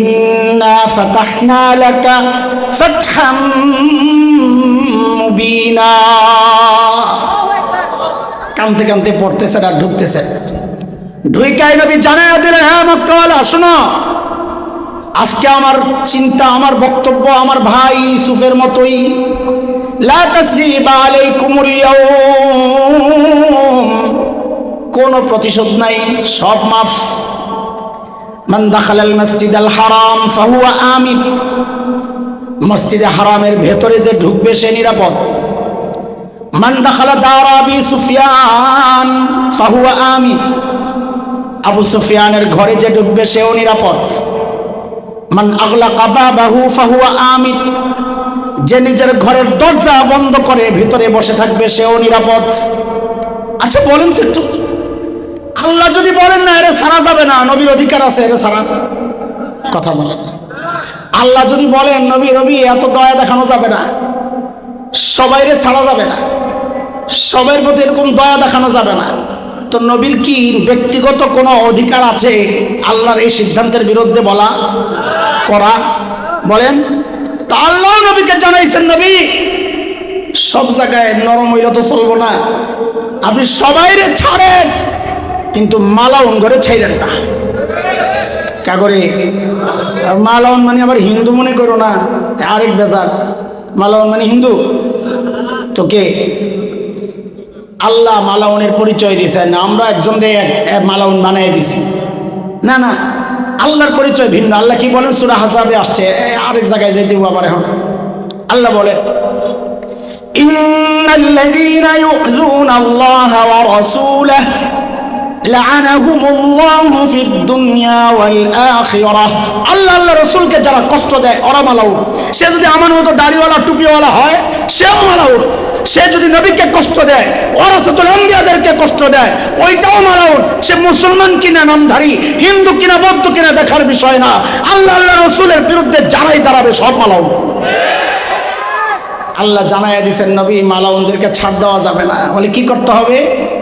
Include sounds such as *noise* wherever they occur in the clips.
ইন্না ফাতাহনা লাকা ফাতহাম মুবিনা কানতে কানতে পড়তেছে আর ঢুকতেছে। ঢুইকাই নবী জানাই দিলেন হ্যাঁ মক্কাওয়ালা, শোনো, আজকে আমার চিন্তা, আমার বক্তব্য, আমার ভাই ইউসুফের মতোই। কোনো প্রতিশোধ নাই, সব মাফ। মান দাখালাল মসজিদ আল হারাম ফাহুয়া আমিন। মসজিদে হারামের ভেতরে যে ঢুকবে সে নিরাপদ। মান দাখালা দারা সুফিয়ান ফাহুয়া আমিন। আবু সুফিয়ানের ঘরে যে ঢুকবে সেও নিরাপদ। মান আগলা কাবা বাহু ফাহুয়া আমিন। যে নিজের ঘরের দরজা বন্ধ করে ভিতরে বসে থাকবে সেও নিরাপদ। আচ্ছা বলেন তো একটু। আল্লাহ যদি বলেন না, এরে সারা যাবে না, নবীর অধিকার আছে, এরে সারা কথা বলেন আল্লাহ যদি বলেন, নবী নবী, এত দয়া দেখানো যাবে না সবাইরে ছাড়া যাবে না সবার প্রতি এরকম দয়া দেখানো যাবে না, তো নবীর কি ব্যক্তিগত কোনো অধিকার আছে আল্লাহর এই সিদ্ধান্তের বিরুদ্ধে বলা, করা? বলেন। তা আল্লাহ নবীকে জানাইছেন, নবী, সব জায়গায় নরম হইলে তো চলবো না। আপনি সবাইরে ছাড়েন। কিন্তু মালাউন ঘরে ছাইলেন না কাগরে মালাউন মানে আবার হিন্দু মনে করো না, আরেক বেজার। মালাউন মানে হিন্দু? তো কে? আল্লাহ মালাউনের পরিচয় দিয়েছেন, আমরা একজন মালাউন বানিয়ে দিছি। না না, আল্লাহর পরিচয় ভিন্ন। আল্লাহ কি বলেন? সুরা হাসাবে আসছে। আরেক জায়গায় যেতে আবার এখন। আল্লাহ বলেন, ইন্নাল্লাযীনা ইউযুনা আল্লাহ ওয়া রাসূলাহু لعنهم الله في الدنيا والآخرة আল্লাহ আল্লাহ রসুলকে যারা কষ্ট দেয় ওরা মালাউট সে যদি আমার মতো দাড়িওয়ালা টুপিওয়ালা হয় সেও মালাউট সে যদি নবীকে কষ্ট দেয় ওরাসতুল আম্বিয়াদেরকে কষ্ট দেয় ওইটাও মালাউট সে মুসলমান কিনা নামধারী হিন্দু কিনা বৌদ্ধ কিনা দেখার বিষয় না আল্লাহ আল্লাহ রসুলের বিরুদ্ধে যারাই দাঁড়াবে সব মালাউট আল্লাহ জানাইয়া দিছেন নবী মালাউনদেরকে ছাড় দেওয়া যাবে না বলে কি করতে হবে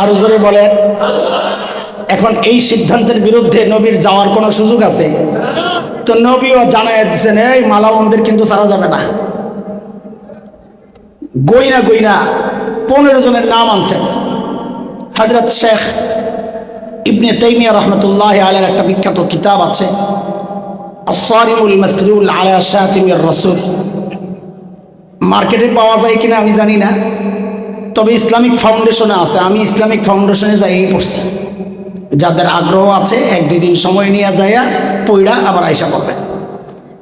আরও জোরে বলেন। এখন এই সিদ্ধান্তের বিরুদ্ধে নবীর যাওয়ার কোনো সুযোগ আছে? তো নবীও জানাই দিচ্ছেন এই মালাবন্দের কিন্তু ছাড়া যাবে না। গইনা গইনা পনেরো জনের নাম আনছেন। হজরত শেখ ইবনে তৈমিয়া রহমতুল্লাহ আলের একটা বিখ্যাত কিতাব আছে আসারিমুল মাসলুল আলা শাতিমির রসুল। মার্কেটে পাওয়া যায় কিনা আমি জানি না। তবে ইসলামিক ফাউন্ডেশনে আছে। আমি ইসলামিক ফাউন্ডেশনে যাই পড়ছি। যাদের আগ্রহ আছে, এক দুই দিন সময় নিয়ে যাইয়া পইড়া আবার আইসা করবে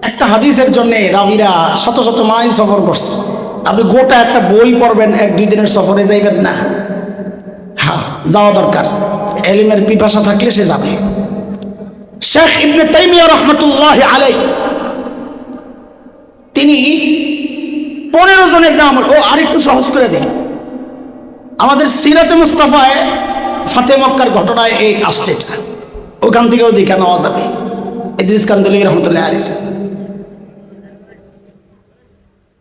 একটা হাদিসের জন্য রাবিরা শত শত মাইল সফর করছে। আপনি গোটা একটা বই পড়বেন, এক দুই দিনের সফরে যাইবেন না। হ্যাঁ যাওয়া দরকার। এলিমের পিপাসা থাকলে সে যাবে। শেখ ইবনে তাইমিয়া রহমতুল্লাহ আলাই তিনি পনেরো জনের নাম ও আরেকটু সহজ করে দেয় আমাদের সিরাতে মুস্তাফায় ফাতে মক্কার ঘটনায় এই আসছে এটা। ওখান থেকেও দেখা নেওয়া যাবে ইদ্রিস কান্দলি রহমতুল্লাহ আলী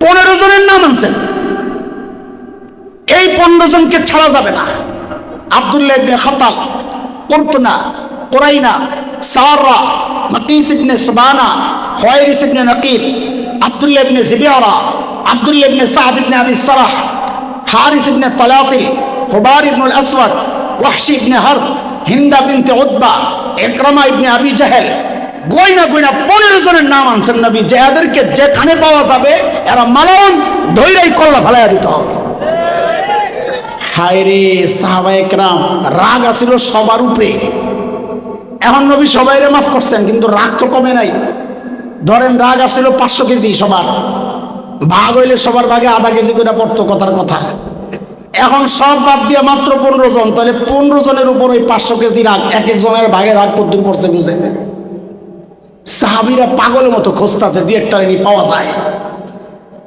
পনেরো জনের নাম আনছেন। এই পনেরো জনকে ছাড়া যাবে না। Abdullah ibn Khatal কর্তনা, Quraina Sarah Miqyas ibn Subabah Huwayrith ibn Nuqaydh, Abdullah ibn জিবিয়ারা Abdullah ibn Saad ইবনে আবি সালাহ হারিস ইবনে তালাতিল হুবার ইবনুল আসওয়াদ, ওয়াহশি ইবনে হর হিন্দা বিনতে উতবা ইকরামা ইবনে আবি জাহেল, গয়না গয়না পনেরো জনের নাম আনছেন নবী। যে যেখানে পাওয়া যাবে, এরা মালাউন ধৈরাই কল্লা ফেলাইয়া দিতে হবে। হায় রে সাহাবাইকরাম রাগ আসিল সবার উপরে। এখন নবী সবাইরে মাফ করছেন, কিন্তু রাগ তো কমে নাই। ধরেন রাগ আসছিল পাঁচশো কেজি সবার। ভাগ হইলে সবার ভাগে আধা কেজি করে পড়তো কথার কথা। এখন সব বাদ দিয়ে মাত্র পনেরো জন, তাহলে পনেরো জনের উপর ওই পাঁচশো কেজি রাগ, এক একজনের ভাগে রাগ কদ্দূর পড়ছে বুঝে? সাহাবিরা পাগলের মতো খুঁজতেছে দু একটা রেনি পাওয়া যায়।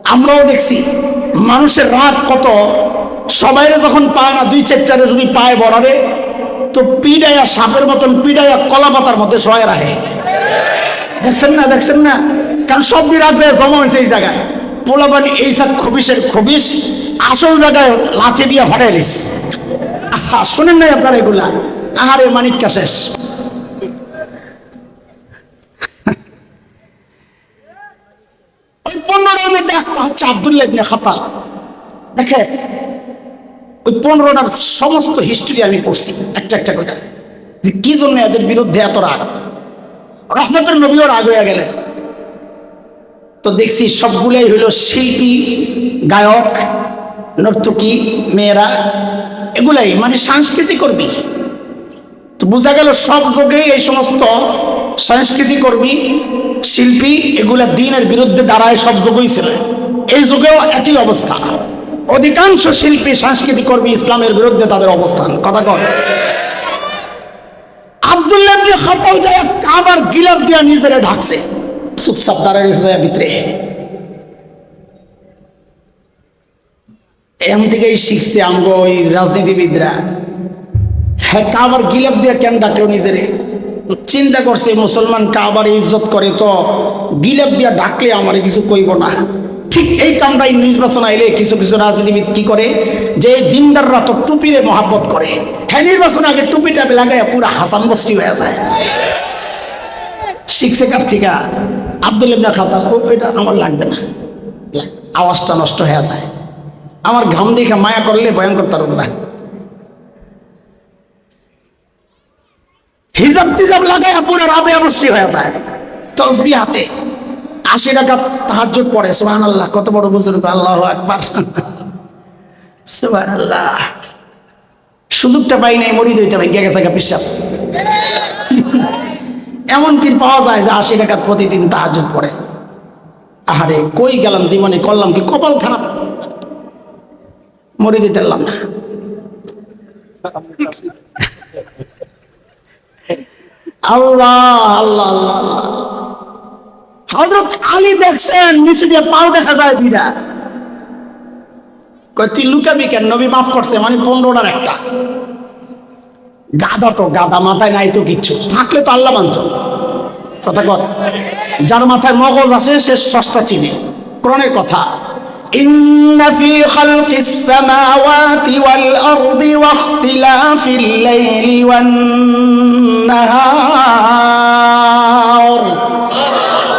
আমরাও দেখছি, মানুষের রাগ কত? সবাইরে যখন পায় না, দুই চারটারে যদি পায় বড়ারে, তো পিডাইয়া সাপের মতন পিডাইয়া কলা পাতার মধ্যে সহায় রাখে। দেখছেন না দেখছেন না? কারণ সব যায় জমা হয়েছে এই জায়গায়। পোলাবানি এই সব খবিসের খবিস আসল জায়গায় লাথি দিয়ে হটাইলিস আহা, শোনেন নাই আপনার এগুলা। আহারে, মানিকটা শেষ। পনেরোটার আবদুল্লাহ খাতাল দেখে, ওই পনেরোটার সমস্ত আমি একটা একটা যে এত তো দেখছি সবগুলোই হইল শিল্পী, গায়ক, নর্তকী, মেয়েরা, এগুলাই মানে সাংস্কৃতিক কর্মী। তো বোঝা গেল সব যুগেই এই সমস্ত সাংস্কৃতিক কর্মী, শিল্পী, এগুলা দিনের বিরুদ্ধে দাঁড়ায় সব যুগই ছিল। এই যুগেও একই অবস্থা। অধিকাংশ শিল্পী, সাংস্কৃতিক কর্মী ইসলামের বিরুদ্ধে তাদের অবস্থান। কথা কর আব্দুল্লাহ কাবার গিলাপ দিয়া নিজেরে ঢাকছে। চুপচাপ দাঁড়ায় রয়েছে ভিতরে। এম থেকেই শিখছে আমগো ওই রাজনীতিবিদরা। হ্যাঁ কাবার গিলাপ দিয়ে কেন ডাকলো নিজেরে? চিন্তা করছে মুসলমান কাবার ইজ্জত করে তো গিলাপ দিয়া ডাকলে আমার কিছু কইব না। ঠিক এই কামটাই নির্বাচন আইলে কিছু কিছু রাজনীতিবিদ কি করে? যে দিনদাররা তো টুপিরে মহাব্বত করে। হ্যাঁ নির্বাচন আগে টুপিটা লাগায় পুরো হাসান বস্তি হয়ে যায়। শিখছে কার ঠিকা আব্দুল ইবনা খাতাল ও এটা আমার লাগবে না। আওয়াজটা নষ্ট হয়ে যায়। আমার ঘাম দেখে মায়া করলে ভয়ঙ্কর তারুণ না হিজাব টিজাব রাবে অবশ্যই হয়ে যায়। তসবি হাতে। আশি টাকা তাহাজ্জুদ পড়ে সুবহান আল্লাহ কত বড় বুজুর্গ, আল্লাহ আকবার। *laughs* সুবহান আল্লাহ সুযোগটা পাই নাই মরি দইতে ভাই গেছে পিসাব। এমন পীর পাওয়া যায় যে আশি টাকা প্রতিদিন তাহাজ্জুদ পড়ে। আহারে, কই গেলাম জীবনে, করলাম কি? কপাল খারাপ। মরে দিতে না। আল্লাহ আল্লাহ আল্লাহ আল্লাহ। হজরত আলী দেখছেন, নিচে দিয়ে পাও দেখা যায় দুইটা। কয়, তুই লুকাবি কেন? নবী মাফ করছে মানে পনেরোটার একটা। গাদা তো গাদা মাথায় নাই তো কিচ্ছু থাকলে তো আল্লাহ মানত কথা কর যার মাথায় মগজ আছে সে সস্তা চিনে কোরআনের কথা إن في خلق السماوات والأرض واختلاف الليل والنهار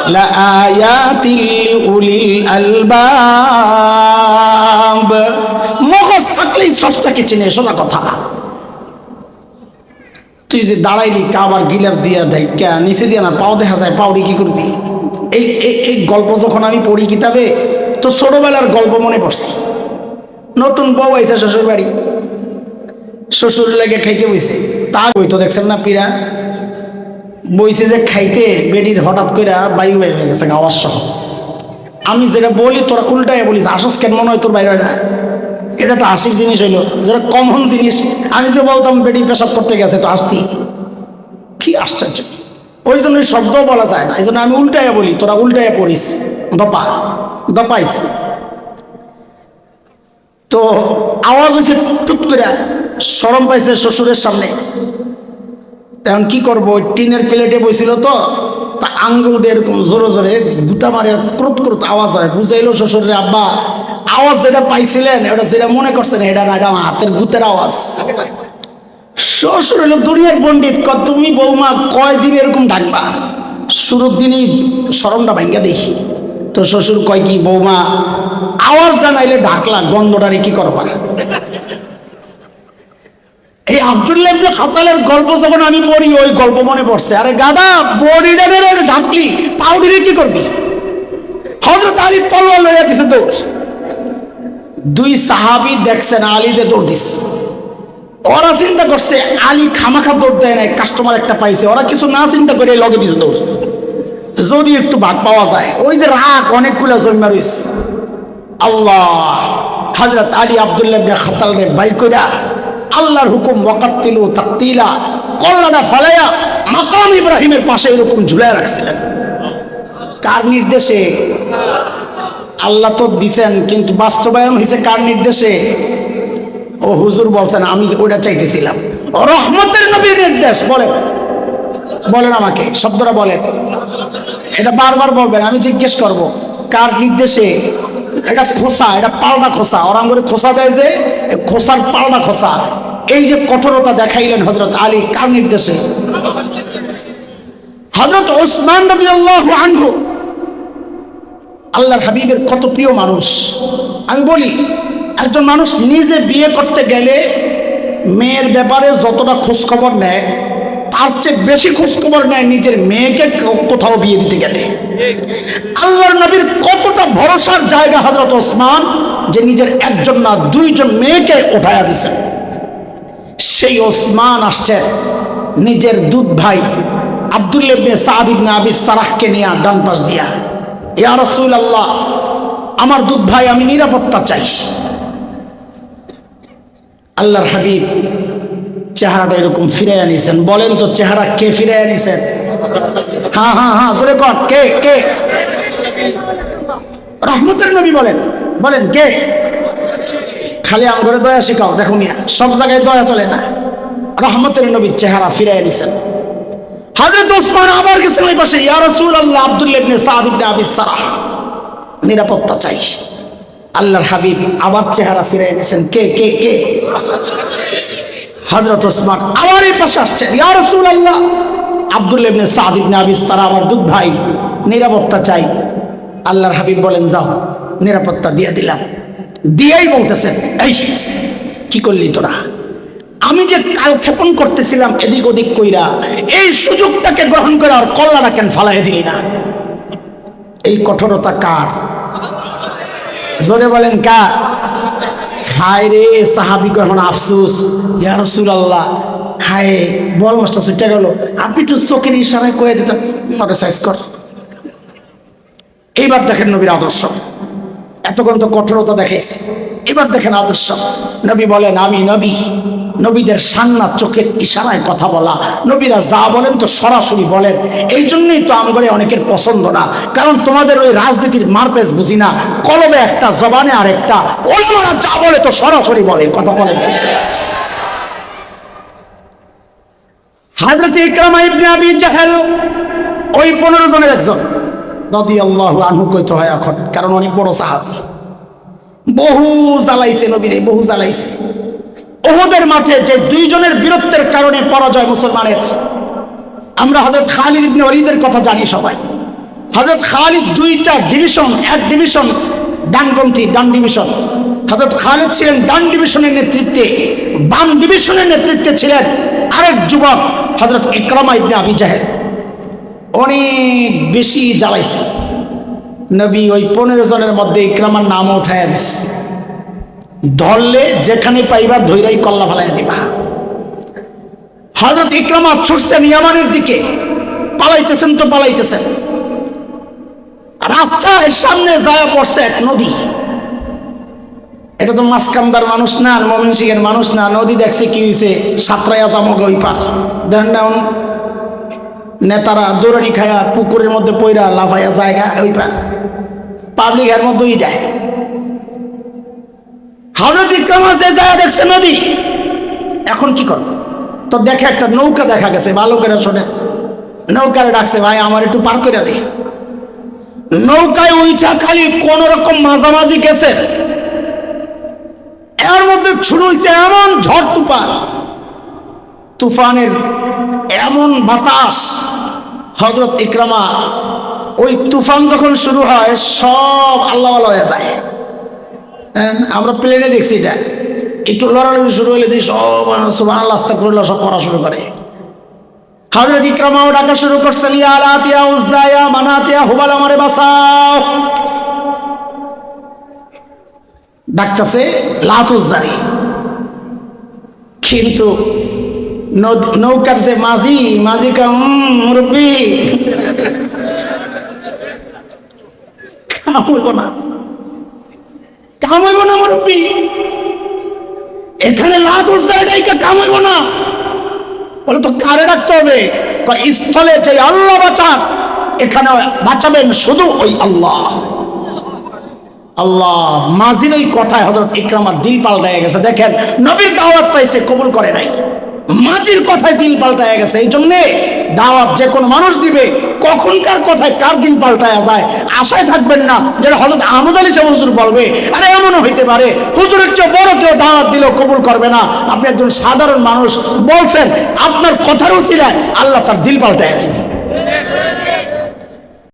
لآيات لأولي الألباب মগজ থাকলেই সস্তাকে চিনে সোজা কথা তুই যে দাঁড়াইলি কাবার গিলাপ দিয়া ডাইকা নিচে দিয়া না, পাও দেখা যায় পাউরি কি করবি? এই এই গল্প যখন আমি পড়ি কিতাবে, তো ছোটবেলার গল্প মনে পড়ছে। নতুন বউ আইসে শ্বশুর বাড়ি শ্বশুর লেগে খাইতে বইছে। তা বই তো দেখছেন না পীড়া? বইছে যে খাইতে, বেডির হঠাৎ করে বায়ু হয়ে গেছে আওয়াজ সহ। আমি যেটা বলি, তোরা উল্টায় বলিস, আসস কেন, মনে হয় তোর বাইরে না। এটা একটা হাসির জিনিস হইল যেটা কমন জিনিস। আমি যে বলতাম, বেটি, পেশাব করতে গেছে, তো আসতি। কি আশ্চর্য। ওই জন্য শব্দ বলা যায় না। এই জন্য আমি উল্টায় বলি, তোরা উল্টায় পড়িস, দপা, দপাইস। তো আওয়াজ হয়েছে টুট করে সরম পাইছে শ্বশুরের সামনে। এখন কি করব? টিনের প্লেটে বইছিল তো তা আঙ্গুল দিয়ে এরকম জোরে জোরে গুতা মারে ক্রুত ক্রুত আওয়াজ হয়। বুঝাইলো শ্বশুরের আব্বা, আওয়াজ যেটা পাইছিলেন ওটা যেটা মনে করছেন, এটা না, এটা হাতের গুতের আওয়াজ। শ্বশুর হলো দুনিয়ার পণ্ডিত ক তুমি বৌমা কয়দিন এরকম ডাকবা শুরুর দিনই সরমটা ভাঙ্গা দেখি। তো শ্বশুর কয় কি, বৌমা আওয়াজটা নাইলে ডাকলা গন্ধটারে কি করবা? এই আব্দুল্লাহ ইবনে খাতালের গল্প যখন আমি পড়ি, ওই গল্প মনে পড়ছে। আরে গাদা বডিটা ঢাকলি পাউডিরে কি করবি? হজরত আলী তলোয়ার লইয়া দিছে দৌড়। দুই সাহাবি দেখছেন আলী যে দৌড় দিস ওরা চিন্তা করছে, আলী খামাখা দৌড় দেয় নাই কাস্টমার একটা পাইছে। ওরা কিছু না চিন্তা করে লগে দিছে দৌড়। যদি একটু ভাগ পাওয়া যায়, ওই যে রাগ অনেকগুলো জন্মা রইস আল্লাহ হজরত আলী আবদুল্লাহ খাতাল রে বাই কইরা আল্লাহর হুকুম ওয়াকাত্তিলু তাকতিলা। কল্লাটা ফালাইয়া মাকাম ইব্রাহিমের পাশে এরকম ঝুলায় রাখছিলেন। কার নির্দেশে? আল্লাহ তো দিছেন, কিন্তু বাস্তবায়ন হয়েছে কার নির্দেশে? ও হুজুর বলছেন, আমি ওইটা চাইতেছিলাম। রহমতের নবীর নির্দেশ, বলেন। বলেন আমাকে, শব্দটা বলেন। এটা বারবার বলবেন, আমি জিজ্ঞেস করব, কার নির্দেশে? এটা খোসা, এটা পাল্টা খোসা। ওরাম করে খোসা দেয় যে খোসার পাল্টা খোসা। এই যে কঠোরতা দেখাইলেন হজরত আলী, কার নির্দেশে? হজরত ওসমান রবি আনহু। আল্লাহর হাবিবের কত প্রিয় মানুষ। আমি বলি, একজন মানুষ নিজে বিয়ে করতে গেলে মেয়ের ব্যাপারে যতটা খোঁজখবর নেয় তার চেয়ে বেশি খোঁজখবর নেয় নিজের মেয়েকে কোথাও বিয়ে দিতে গেলে। আল্লাহর নবীর কতটা ভরসার জায়গা হজরত ওসমান, যে নিজের একজন না দুইজন মেয়েকে উঠায়া দিছেন। সেই ওসমান আসছে নিজের দুধ ভাই আবদুল্লেবনে সাদ ইবনে আবিস সারাহকে নিয়ে ডান পাশ দিয়া। ইয়া রসুল আল্লাহ আমার দুধ ভাই, আমি নিরাপত্তা চাই। আল্লাহর হাবিব চেহারাটা এরকম ফিরে আনিছেন বলেন তো চেহারা কে ফিরে আনিছেন হ্যাঁ হ্যাঁ হ্যাঁ কর কে কে? রহমতের নবী বলেন। বলেন, কে? খালি আমগরে দয়া শিখাও, দেখো মিয়া, সব জায়গায় দয়া চলে না। রহমতের নবীর চেহারা ফিরে এনেছেন হাজরত ওসমান আবার গেছেন ওই পাশে, ইয়া রাসূল আল্লাহ আব্দুল্লাহ ইবনে সাদ ইবনে আবি সারাহ। নিরাপত্তা চাই। আল্লাহর হাবিব আবার চেহারা ফিরে এনেছেন কে কে কে? হজরত ওসমান আবার এই পাশে আসছেন। ইয়া রাসূল আল্লাহ ইবনে সাদ ইবনে সারাহ আমার দুধ ভাই, নিরাপত্তা চাই। আল্লাহর হাবিব বলেন, যাও, নিরাপত্তা দিয়ে দিলাম। দিয়েই বলতেছেন, এই, কি করলি তোরা? আমি যে কাল ক্ষেপণ করতেছিলাম এদিক ওদিক কইরা, এই সুযোগটাকে গ্রহণ করে আর কল্লাটা কেন ফালাই দিলি না? এই কঠোরতা কার? জোরে বলেন কার? হায় রে সাহাবি এখন আফসুস, ইয়া রসুলাল্লাহ, হায় বল মাস্টার ছুটে গেল। আপনি একটু চোখের ইশারায় কয়ে দিতেন ওটা সাইজ কর। এইবার দেখেন নবীর আদর্শ। এতক্ষণ তো কঠোরতা দেখাইছে। এবার দেখেন আদর্শ। নবী বলেন, আমি নবী। নবীদের সান্না চোখের ইশারায় কথা বলা। নবীরা যা বলেন তো সরাসরি বলেন। এই জন্যই তো আমগরে অনেকের পছন্দ না। কারণ তোমাদের ওই রাজনীতির মারপেস বুঝি না। কলবে একটা, জবানে আর একটা ওলামারা যা বলে তো সরাসরি বলে কথা বলেন। হাজরত ইকরামা ইবনে আবি জাহেল, ওই পনেরো জনের একজন। আল্লাহ আনহু কইতে, হয়, এখন। কারণ অনেক বড় সাহাবি। বহু জ্বালাইছে নবীরে বহু জ্বালাইছে। ওহদের মাঠে যে দুইজনের বীরত্বের কারণে পরাজয় মুসলমানের। আমরা হজরত খালিদ ইবনে ওয়ালিদের কথা জানি সবাই। হজরত খালিদ দুইটা ডিভিশন এক ডিভিশন ডানপন্থী, ডান ডিভিশন হজরত খালিদ ছিলেন ডান ডিভিশনের নেতৃত্বে, বাম ডিভিশনের নেতৃত্বে ছিলেন আরেক যুবক হজরত ইকরামা ইবনে আবি অনেক বেশি জ্বালাইছে। নবী ওই পনেরো জনের মধ্যে ইকরামার নামও উঠাইয়া দিছে। ধরলে যেখানে পাইবা ধৈরাই কল্লা ফেলাইয়া দিবা। হজরত ইকরামা ছুটছেন ইয়ামানের দিকে। পালাইতেছেন তো পালাইতেছেন। রাস্তায় সামনে যায় পড়ছে এক নদী। এটা তো মাসকান্দার মানুষ না মমিন সিংয়ের মানুষ না। নদী দেখছে কি হয়েছে সাতরাইয়া জামক ওই পার দেন ডাউন নেতারা দৌড়ানি খায়া পুকুরের মধ্যে পইরা লাফাইয়া জায়গা ওই পার পাবলিকের মধ্যে ওই দেয়। হজরত ইকরামা যে যায় দেখছে নদী এখন কি করব? তো দেখে একটা নৌকা দেখা গেছে, ভালো করে শোনেন। নৌকারে ডাকছে, ভাই, আমার একটু পার করে দে। নৌকায় উইচা খালি কোন রকম মাঝামাঝি গেছে। এর মধ্যে শুরু এমন ঝড় তুফান। তুফানের এমন বাতাস, হজরত ইকরামা, ওই তুফান যখন শুরু হয়, সব আল্লাহ হয়ে যায়। আমরা প্লেনে দেখছি এটা। একটু লড়ালড়ি শুরু হলে দেখি সব সুবাহ আস্তা করল সব পড়া শুরু করে। হজরত ইকরামাও ডাকা শুরু করছেন ইয়া আলাতিয়া উজ্জায়া মানাতিয়া হুবাল আমারে বাঁচাও ডাকতেছে লাত উজ্জারি কিন্তু নৌকার যে মাঝি মাঝি কা "উম, মুরব্বি। না। কাম হইব না মুরব্বি? এখানে লাত উজ্জারি ডাইকা কাম হইব না। বলে তো কারে রাখতে হবে? স্থলে যে আল্লাহ বাঁচান, এখানে বাঁচাবেন শুধু ওই আল্লাহ। আল্লাহ মাজির ওই কথায় হজরত ইকরামার দিল পাল্টায় গেছে। দেখেন, নবীর দাওয়াত পাইছে, কবুল করে নাই। মাঝির কথায় দিন পাল্টায় গেছে। এই জন্যে দাওয়াত যে কোনো মানুষ দিবে, কখনকার কথায় কার দিন পাল্টায় যায়? আশায় থাকবেন না যেটা হজরত আহমদ আলী সাহেব হুজুর বলবে, আরে এমনও হইতে পারে, হুজুরের চেয়ে বড় কেউ দাওয়াত দিলেও কবুল করবে না। আপনি একজন সাধারণ মানুষ বলছেন, আপনার কথার উচিলায় আল্লাহ তার দিল পাল্টায় দিবে।